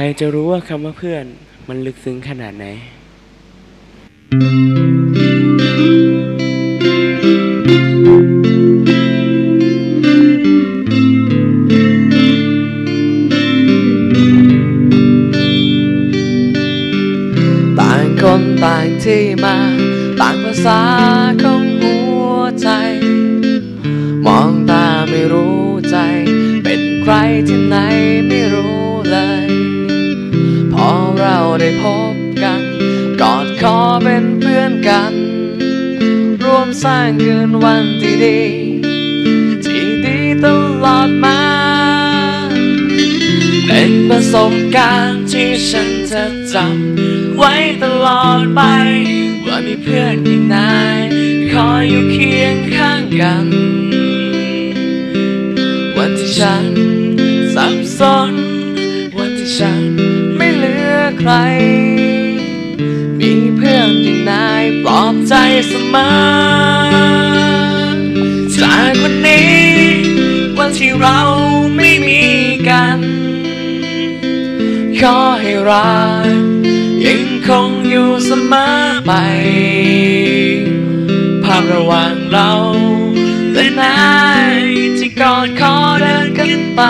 รจะรู้ว่าคำว่าเพื่อนมันลึกซึ้งขนาดไหน ต่างคนต่างที่มา ต่างภาษาของหัวใจ มองตาไม่รู้ใจ เป็นใครที่ไหน มสร้างคืนวันที่ดีที่ดีตลอดมาเป็นประสบการณ์ที่ฉันจะจำไว้ตลอดไป ว่ามีเพื่อนอย่างนายคอยอยู่เคียงข้างกัน วันที่ฉันสับสน วันที่ฉันไม่เหลือใคร ใจเสมอจากวันนี้ วันที่เราไม่มีกัน ขอให้รักยังคงอยู่เสมอไป ภาพระหว่างเราและนายที่กอดคอเดินกันไป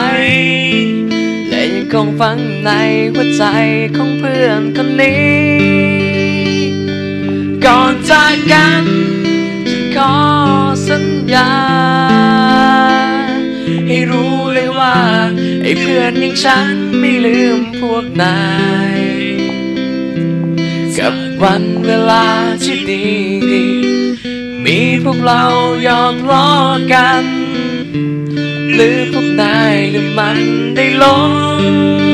และยังคงฝังในหัวใจของเพื่อนคนนี้ กันฉันขอสัญญา ให้รู้เลยว่า ไอ้เพื่อนอย่างฉันไม่ลืมพวกนาย กับวันเวลาที่ดีดีมีพวกเราหยอกล้อกัน หรือพวกนายหรือมันได้ลง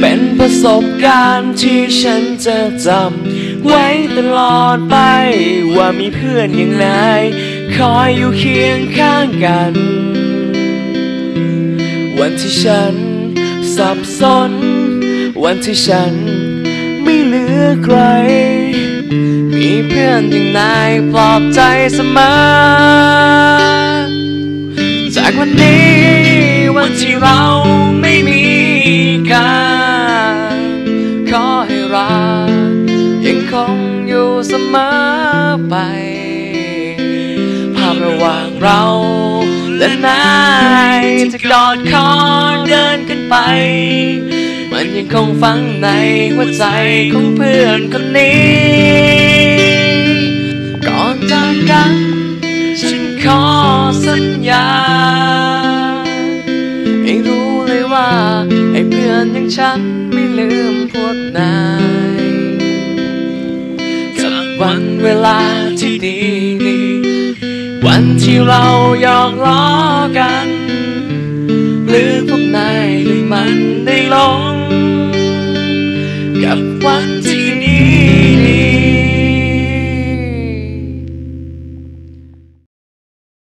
เป็นประสบการณ์ที่ฉันจะจำไว้ตลอดไป ว่ามีเพื่อนอย่างนายคอยอยู่เคียงข้างกัน วันที่ฉัน สับสน วันที่ฉันไม่เหลือใคร มีเพื่อนอย่างนายปลอบใจเสมอ จากวันนี้ วันที่เราไม่มีกันขอให้รักยังคงอยู่เสมอไป ภาพระหว่างเรา และนายจะกอดคอเดินกันไป มันยังคงฝังในหัวใจของเพื่อนคนนี้ ก่อนจากกัน ฉันขอสัญญา ให้รู้เลยว่าไอ้เพื่อนอย่างฉันไม่ลืมพวกนายกับวันเวลาที่ดี วันที่เราหยอกล้อกัน หรือพวกนายหรือมันได้ลง กับวัน